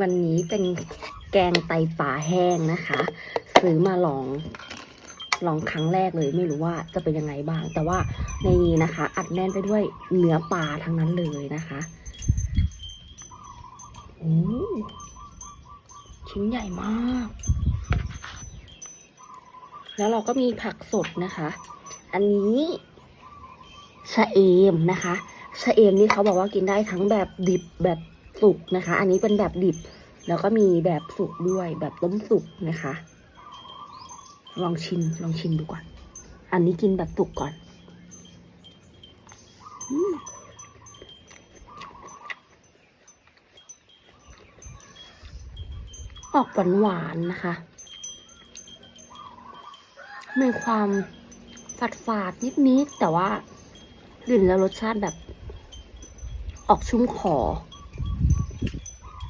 วันนี้เป็นแกงไตปลาแห้งนะคะ ซื้อมาลองลองครั้งแรกเลยไม่รู้ว่าจะเป็นยังไงบ้าง แต่ว่าในนี้นะคะ อัดแน่นไปด้วยเนื้อปลาทั้งนั้นเลยนะคะโอ้ชิ้นใหญ่มาก แล้วเราก็มีผักสดนะคะ อันนี้ชะเอมนะคะชะเอมนี่เขาบอกว่ากินได้ทั้งแบบดิบแบบ สุกนะคะ อันนี้เป็นแบบดิบ แล้วก็มีแบบสุกด้วย แบบต้มสุกนะคะ ลองชิม ลองชิมดูก่อน อันนี้กินแบบสุกก่อนออกหวานหวานนะคะ มีความฝาดฝาดๆนิดๆแต่ว่ากลิ่นแล้วรสชาติแบบออกชุ่มคอ